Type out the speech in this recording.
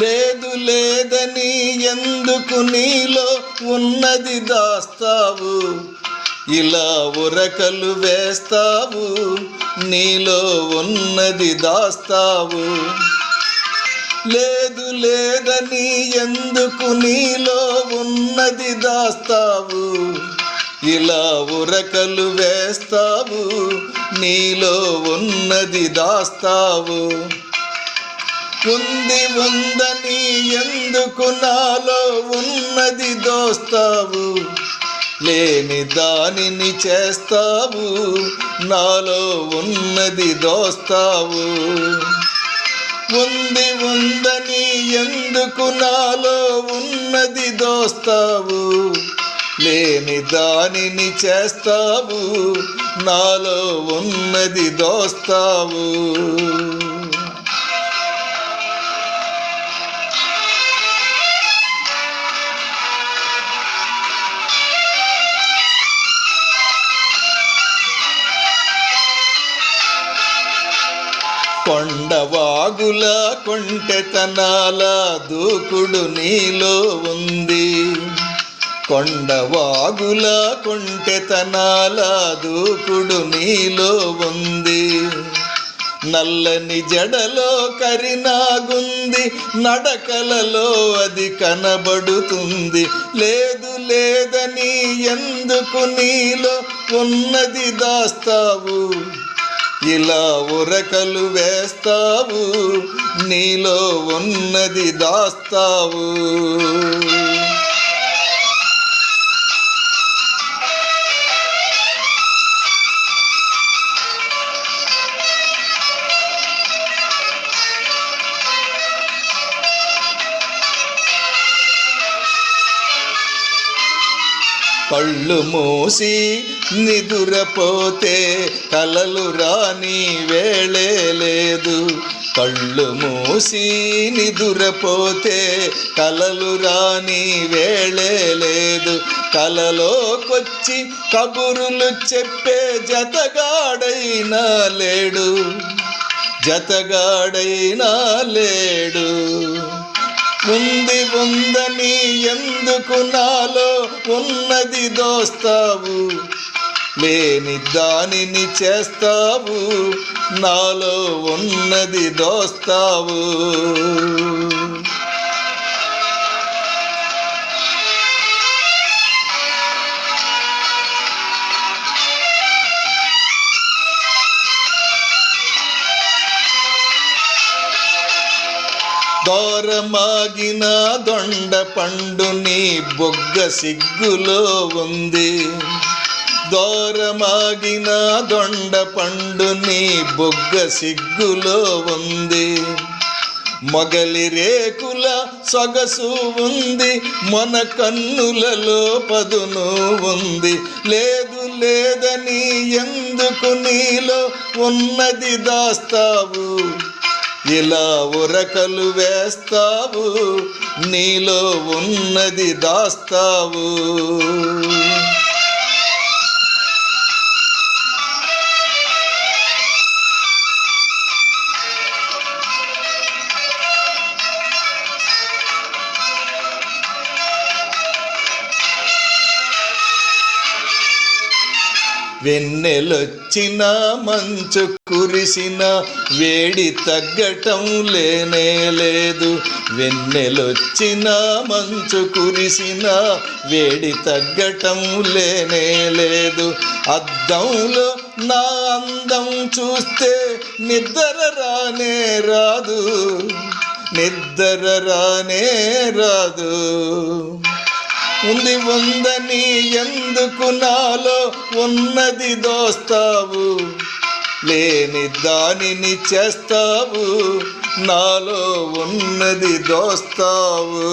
లేదు లేదని ఎందుకు నీలో ఉన్నది దాస్తావు? ఇలా ఉరకలు వేస్తావు నీలో ఉన్నది దాస్తావు. లేదు లేదని ఎందుకు నీలో ఉన్నది దాస్తావు? ఇలా ఉరకలు వేస్తావు నీలో ఉన్నది దాస్తావు. ఉంది ఉందని ఎందుకు నాలో ఉన్నది దోస్తావు? లేని దానిని చేస్తావు నాలో ఉన్నది దోస్తావు. ఉంది ఉందని ఎందుకు నాలో ఉన్నది దోస్తావు? లేని దానిని చేస్తావు నాలో ఉన్నది దోస్తావు. కొండవాగుల కొంటెతనాల దూకుడు నీలో ఉంది. కొండవాగుల కొంటెతనాల దూకుడు నీలో ఉంది. నల్లని జడలో కరినాగుంది నడకలలో అది కనబడుతుంది. లేదు లేదని ఎందుకు నీలో ఉన్నది దాస్తావు? ఇలా ఉరకలు వేస్తావు నీలో ఉన్నది దాస్తావు. కళ్ళు మూసి నిదురపోతే కలలు రాని వేళే లేదు. కళ్ళు మూసి నిదురపోతే కలలు రాని వేళే లేదు. కలలోకొచ్చి కబురులు చెప్పే జతగాడైనా లేడు. జతగాడైనా లేడు. ఉంది ఉందని ఎందుకు నాలో ఉన్నది దోస్తావు? లేని దానిని చేస్తావు నాలో ఉన్నది దోస్తావు. దోరమాగిన దొండ పండు నీ బొగ్గ సిగ్గులో ఉంది. దోరమాగిన దొండ పండు నీ బొగ్గ సిగ్గులో ఉంది. మొగలి రేకుల సొగసు ఉంది. మన కన్నులలో పదును ఉంది. లేదు లేదని ఎందుకు నీలో ఉన్నది దాస్తావు? ఇలా ఉరకలు వేస్తావు నీలో ఉన్నది దాస్తావు. వెన్నెలొచ్చిన మంచు కురిసిన వేడి తగ్గటం లేనే లేదు. వెన్నెలొచ్చిన మంచు కురిసిన వేడి తగ్గటం లేనే లేదు. అద్దంలో నా అందం చూస్తే నిద్ర రానే రాదు. నిద్ర రానే రాదు. ఉంది ఉందని ఎందుకు నాలో ఉన్నది దోస్తావు? లేని దానిని చేస్తావు నాలో ఉన్నది దోస్తావు.